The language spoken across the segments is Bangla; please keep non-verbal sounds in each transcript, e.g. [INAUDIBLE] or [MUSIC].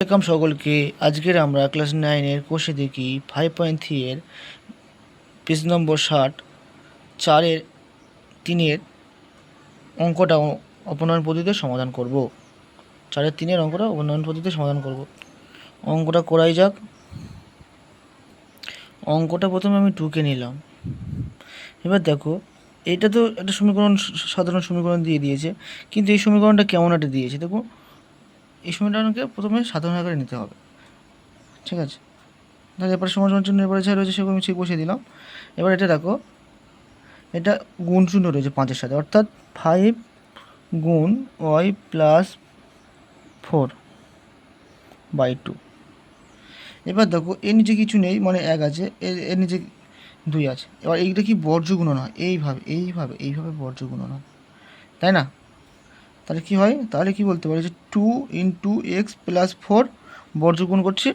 ওয়েলকাম সকলকে। আজকের আমরা ক্লাস নাইনের কোষে দেখি ফাইভ পয়েন্ট থ্রি এর পেজ নম্বর ষাট চারের তিনের অঙ্কটা অপনয়ন পদ্ধতিতে সমাধান করব। চারের তিনের অঙ্কটা অপনয়ন পদ্ধতিতে সমাধান করব। অঙ্কটা করাই যাক। অঙ্কটা প্রথমে আমি টুকে নিলাম। এবার দেখো, এটা তো একটা সমীকরণ, সাধারণ সমীকরণ দিয়ে দিয়েছে, কিন্তু এই সমীকরণটা কেমন একটা দিয়েছে, দেখো। এই সমীকরণকে প্রথমে সাধারণ আকারে নিতে হবে। ঠিক আছে? তাহলে এরপরে সমান সমান চিহ্ন এবারে যা রয়েছে সেগুলো আমি ঠিক বসিয়ে দিলাম। এবার এটা দেখো, এটা গুণ শূন্য রয়েছে পাঁচের সাথে, অর্থাৎ ফাইভ গুণ Y plus four by two এবার দেখো, এর নিচে কিছু নেই মানে এক আছে, এর এর নিচে দুই আছে। এবার এইটা কি বর্জ্য গুণন হয় এইভাবে এইভাবে এইভাবে বর্জ্য গুণন হয় তাই না? তাহলে কি হয়? তাহলে কি বলতে পারি যে two into X plus four বর্জ্য গুণ করছি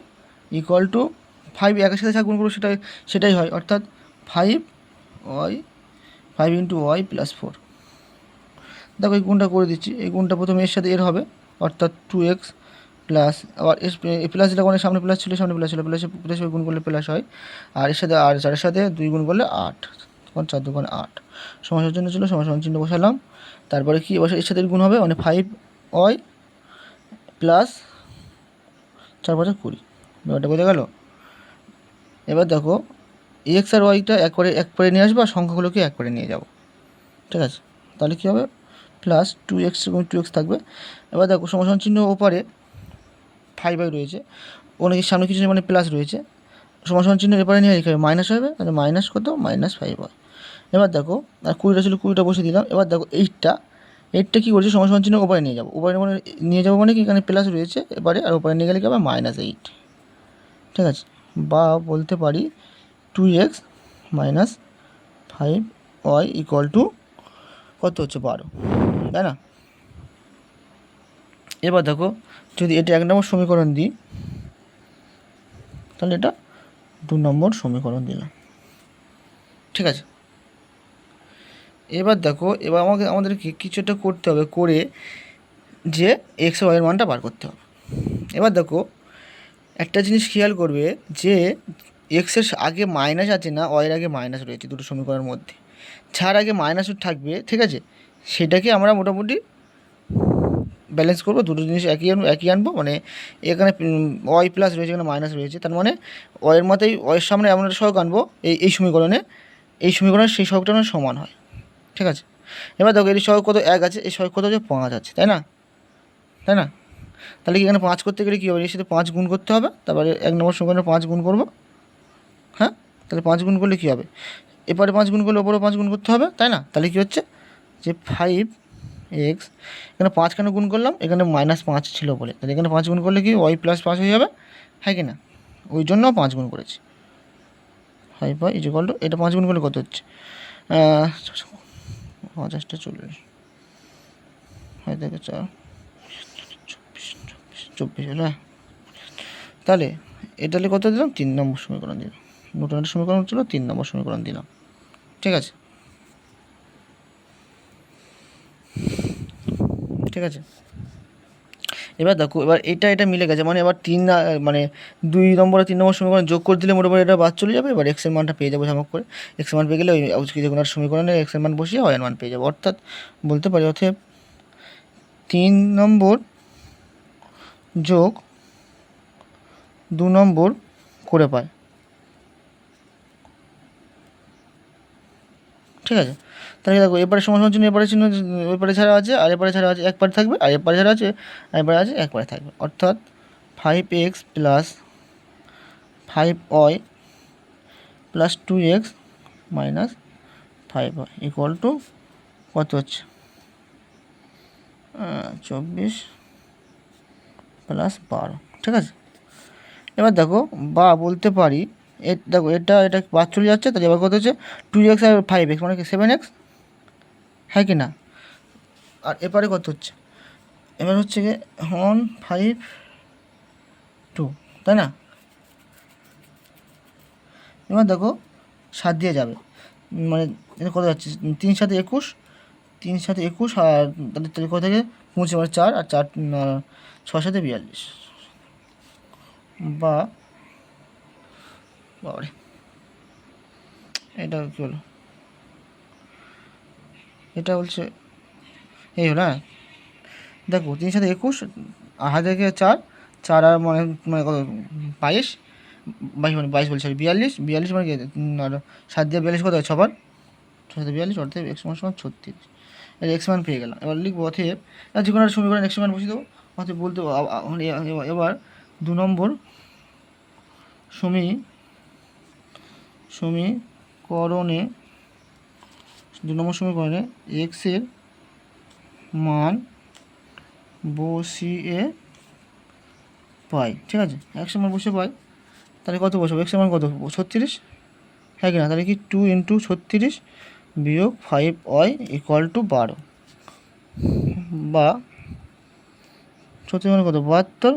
ইকুয়াল টু ফাইভ একের সাথে যা গুণ করব সেটাই সেটাই হয়। অর্থাৎ five Y five into Y plus four দেখো, এই গুণটা করে দিচ্ছি। এই গুণটা প্রথমে এর সাথে এর হবে। অর্থাৎ টু এক্স প্লাস আবার এস প্লাস যেটা কোনো সামনে প্লাস ছিল, সামনে প্লাস ছিল। প্লাস প্লাস গুণ করলে প্লাস হয়। আর এর সাথে আর চারের সাথে? দুই গুণ করলে আট। তখন চার দুগুণ আট। সমাসের জন্য ছিল সমান চিহ্ন বসালাম। তারপরে কি বসে এর সাথে গুণ হবে মানে ফাইভ ওয়াই প্লাস চার পাঁচে কুড়ি। ব্যাপারটা বোঝা গেল? এবার দেখো এক্স আর ওয়াইটা এক করে এক করে নিয়ে আসব, আর সংখ্যাগুলোকে এক করে নিয়ে যাব। ঠিক আছে? তাহলে কী হবে? প্লাস টু এক্স এবং টু এক্স থাকবে। এবার দেখো, সমাসন চিহ্ন ওপারে ফাইভ ওয়াই রয়েছে। অনেকের সামনে কিছু মানে প্লাস রয়েছে। সমাসন চিহ্ন এপারে নিয়ে মাইনাস হবে, তাহলে মাইনাস কত? মাইনাস ফাইভ হয় এবার দেখো, আর কুড়িটা ছিল, কুড়িটা বসে দিলাম। এবার দেখো এইটটা এইটটা কী করছে? সমান সমান চিহ্ন ওপারে নিয়ে যাব। ওপারে মানে নিয়ে যাব মানে কি? এখানে প্লাস রয়েছে এবারে, আর ওপারে নিয়ে গেলে কি হবে? মাইনাস এইট ঠিক আছে? বা বলতে পারি two X minus five Y equal to কত হচ্ছে? বারো। তাই না? এবার দেখো, যদি এটা এক নম্বর সমীকরণ দিই, তাহলে এটা দু নম্বর সমীকরণ দিলাম। ঠিক আছে? এবার দেখো, এবার আমাকে, আমাদেরকে কিছু একটা করতে হবে করে যে এক্স ওয়াইয়ের মানটা বার করতে হবে। এবার দেখো, একটা জিনিস খেয়াল করবে যে এক্সের আগে মাইনাস আছে না ওয়াইয়ের আগে মাইনাস রয়েছে দুটো সমীকরণের মধ্যে। যার আগে মাইনাস থাকবে, ঠিক আছে? সেটাকে আমরা মোটামুটি ব্যালেন্স করব, দুটো জিনিস একই আনব একই আনব মানে এখানে ওয়াই প্লাস রয়েছে, এখানে মাইনাস রয়েছে। তার মানে ওয়ের মতোই ওয়ের সামনে এমন একটা সহগ আনব, এই এই সমীকরণে এই সমীকরণে সেই আমার সমান হয়। ঠিক আছে? এবার দেখো এই সহগ কত? এক আছে, এই সহগ কত হচ্ছে পাঁচ আছে, তাই না? তাই না? তাহলে কি এখানে পাঁচ করতে গেলে কী হবে? এর সাথে পাঁচ গুণ করতে হবে, তারপরে এক নম্বর সমীকরণে পাঁচ গুণ করব। হ্যাঁ? তাহলে পাঁচ গুণ করলে কী হবে? এপারে পাঁচ গুণ করলে ওপরে পাঁচ গুণ করতে হবে, তাই না? তাহলে কী হচ্ছে? যে ফাইভ এক্স এখানে পাঁচ কেন গুণ করলাম? এখানে মাইনাস পাঁচ ছিল বলে। তাহলে এখানে পাঁচ গুণ করলে কি ওয়াই প্লাস পাঁচ হয়ে যাবে? হ্যাঁ কি না ওই জন্য পাঁচ গুণ করেছি। ফাইভ ওয়াই ইজ এটা পাঁচ গুণ করলে কত হচ্ছে? পঞ্চাশটা চল্লিশ। হয় দেখে চার। চব্বিশ চব্বিশ চব্বিশ হলো তাহলে এটালে কত দিলাম? তিন নম্বর সমীকরণ দিলাম। নতুন সমীকরণ ছিল তিন নম্বর সমীকরণ দিলাম। ঠিক আছে? ঠিক আছে? এবার দেখো, এবার এটা এটা মিলে গেছে। মানে এবার তিন মানে দুই নম্বর তিন নম্বর সমীকরণ যোগ করে দিলে মোটামুটি এটা বাদ চলে যাবে। এবার এক্সের মানটা পেয়ে যাব ঝামক করে। এক্সের মান পেয়ে গেলে ওই আজকে যে কোনো সমীকরণে এক্সের মান বসিয়ে ওয়ান মান পেয়ে যাব। অর্থাৎ বলতে পারি অতএব তিন নম্বর যোগ দু নম্বর করে পায় ঠিক আছে? তাহলে দেখো, এপারে সমাধানের জন্য এপারে চিহ্ন, এপারে ছাড়া আছে, আর এপারে ছাড়া আছে, এক পারে থাকবে, আর এপারে ছাড়া আছে, আর এপারে আছে, এক পারে থাকবে। অর্থাৎ five X plus five Y plus two X minus five Y equal to কত হচ্ছে? চব্বিশ প্লাস বারো, ঠিক আছে? এবার দেখো, বা বলতে পারি দেখো, এটা এটা বাদ চলে যাচ্ছে, তাহলে এবার কত হচ্ছে টু এক্স আর ফাইভ এক্স মানে সেভেন এক্স হ্যাঁ কি না? আর এবারে কত হচ্ছে? এবার হচ্ছে গিয়ে ওয়ান ফাইভ টু তাই না? এবার দেখো, সাত দিয়ে যাবে। মানে কত যাচ্ছে? তিন সাথে একুশ, তিন সাথে একুশ, আর তাহলে তাহলে কত থেকে? পৌঁছে মানে চার, আর চার ছয় সাথে বিয়াল্লিশ। বা বাবারে। এটা কী হলো? এটা বলছে, এই হলো হ্যাঁ। দেখো তিন সাথে একুশ, হাজার থেকে চার চার আর মানে মানে কত, বাইশ? বাইশ মানে বাইশ বলছে বিয়াল্লিশ? বিয়াল্লিশ মানে আর সাত দিয়ে বিয়াল্লিশ কত হয়? ছবার? ছ সাথে বিয়াল্লিশ অর্থাৎ এক্স মান সমান ছত্রিশ। এর এক্স মান পেয়ে গেলাম। এবার লিখব অথেব যে কোনো একটা সমীকরণ এক্স মান বসিয়ে দেবো। অথব বলতে মানে এবার দু নম্বর সমী সমীকরণে দু নম্বর সমীকরণে এক্সের মান বসিয়ে পাই, ঠিক আছে? একশো মান বসে পাই, তাহলে কত বসাবো? একশো মান কত ছত্রিশ? হ্যাঁ কি না? তাহলে কি টু ইন্টু ছত্রিশ বিয়োগ ফাইভ ওয়াই ইকুয়াল টু বারো। বা, ছত্রিশ মানে কত? বাহাত্তর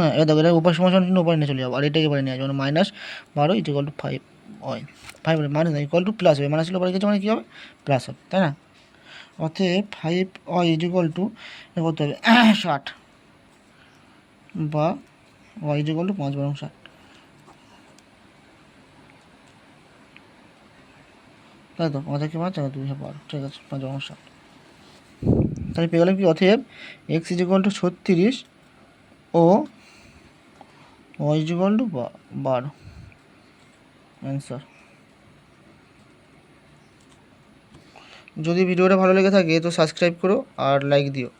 হ্যাঁ এবার দেখো এটা উপায় চিহ্ন উপায় নিয়ে চলে যাব, আর এটাকে এবারে নিয়ে মানে মাইনাস বারো is two five Y five minus equal to plus হবে মাইনাস ছিল পরে কিছু মানে কী হবে? প্লাস হবে, তাই না? অতএব ফাইভ ওয়াই ইজ টু কত হবে, [COUGHS] ষাট, বা ওয়াই ইজ টু পাঁচ বরং ষাট। তাই তো পাঁচ একে পাঁচ? আর দুই বারো, ঠিক আছে, পাঁচ বরং ষাট। তাহলে পেয়ে গেলাম কি? অতএব এক্স ইজ টু ছত্রিশ ও ওয়াই ইজ ইকুয়াল টু বারো। অ্যান্সার যদি ভিডিওটা ভালো লেগে থাকে, তো সাবস্ক্রাইব করো আর লাইক দিও।